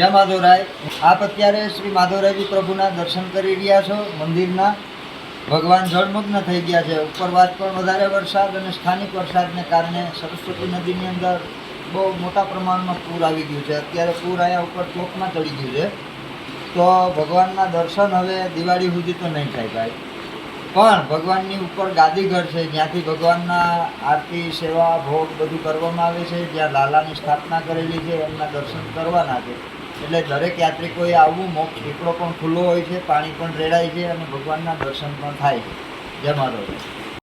જય માધવરાય. આપ અત્યારે શ્રી માધવરાયજી પ્રભુના દર્શન કરી રહ્યા છો, મંદિરના. ભગવાન જળમગ્ન થઈ ગયા છે. ઉપરવાસ પણ વધારે વરસાદ અને સ્થાનિક વરસાદને કારણે સરસ્વતી નદીની અંદર બહુ મોટા પ્રમાણમાં પૂર આવી ગયું છે. અત્યારે પૂર અહીંયા ઉપર ચોકમાં ચડી ગયું છે. તો ભગવાનના દર્શન હવે દિવાળી સુધી તો નહીં થાય ભાઈ. પણ ભગવાનની ઉપર ગાદીઘર છે. જ્યાંથી ભગવાનના આરતી, સેવા, ભોગ બધું કરવામાં આવે છે. જ્યાં લાલાની સ્થાપના કરેલી છે, એમના દર્શન કરવાના છે. એટલે દરેક યાત્રિકોએ આવવું મોક્ષ દીપડો પણ ખુલ્લો હોય છે, પાણી પણ રેડાય છે અને ભગવાનના દર્શન પણ થાય છે. જય